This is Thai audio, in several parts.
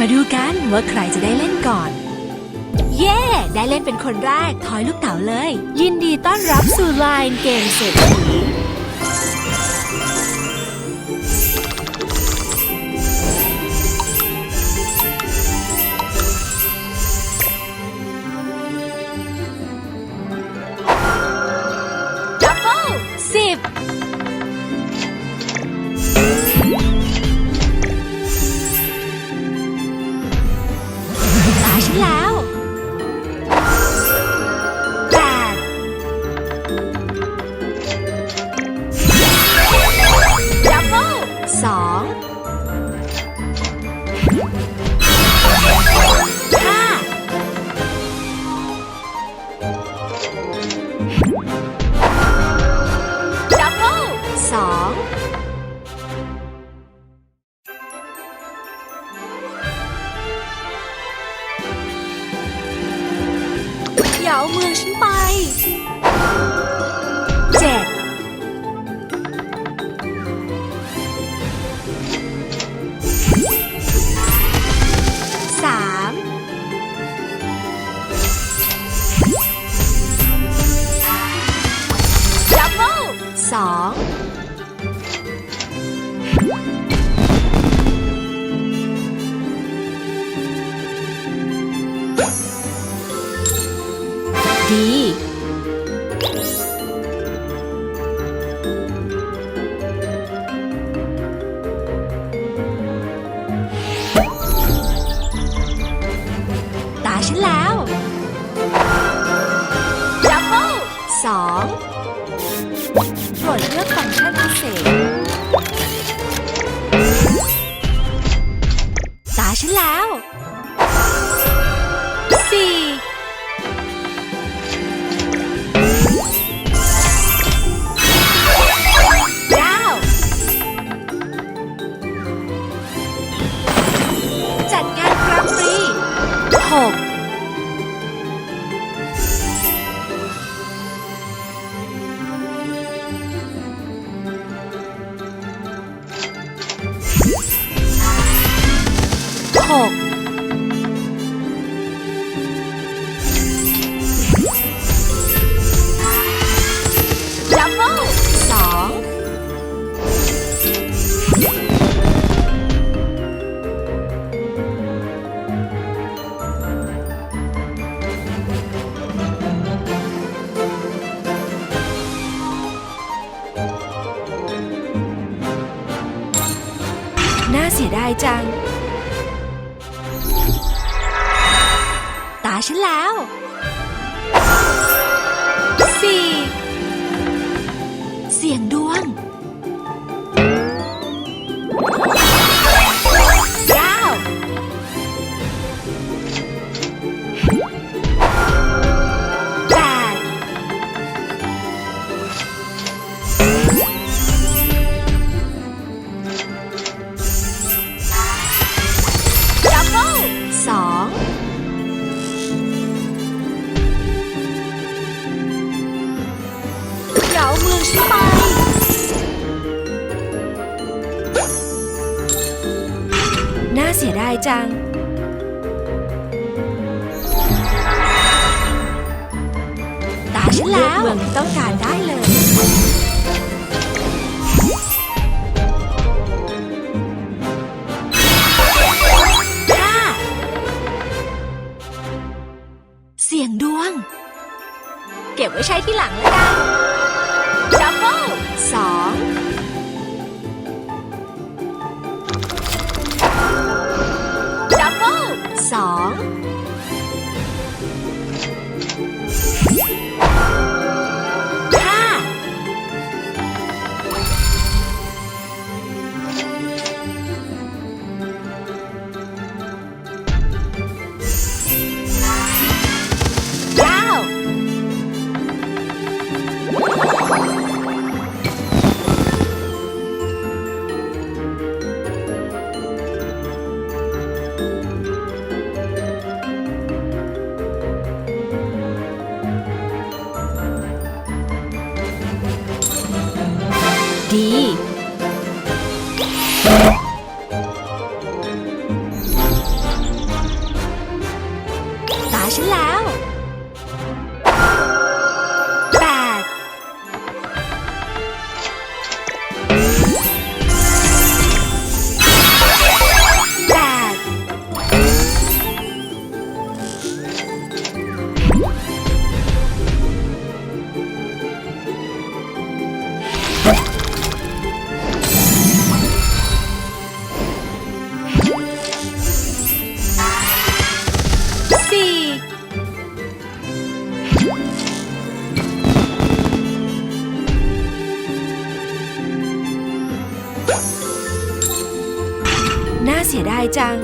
มาดูกันว่าใครจะได้เล่นก่อน เย่ได้เล่นเป็นคนแรก ทอยลูกเต๋าเลย ยินดีต้อนรับสู่ไลน์เกมเศรษฐี เอาเมืองฉันไป ดี ตาฉันแล้วดับเบิลสองโปรดเลือกฟังก์ชันพิเศษ ตาฉันแล้ว สียดายจัง ตาฉันแล้ว จัง ตาฉันแล้วเมืองต้องการได้เลยห้าเสียงดวง เก็บไว้ใช้ที่หลังแล้วกันดับเบิลสอง สอง 第 เสียดายจัง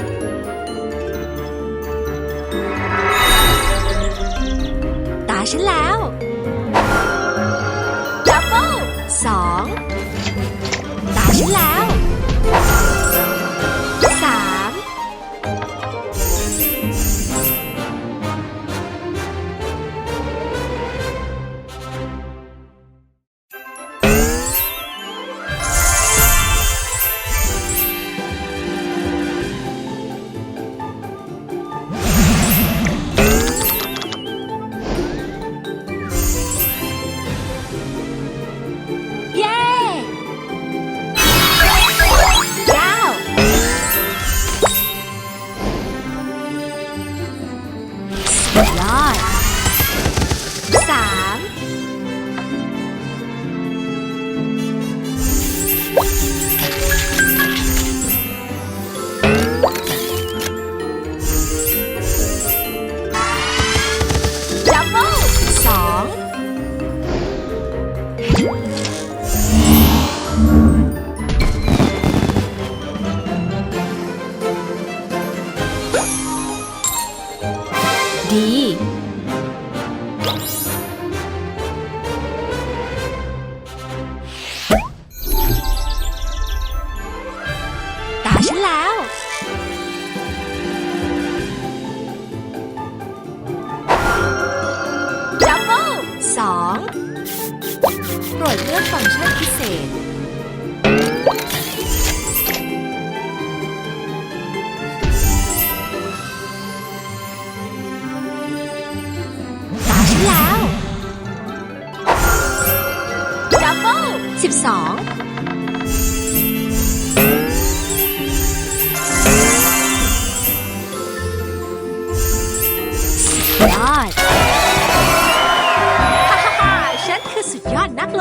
ตาฉันแล้วดับเบิลสองตาฉันแล้ว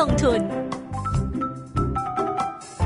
thân thường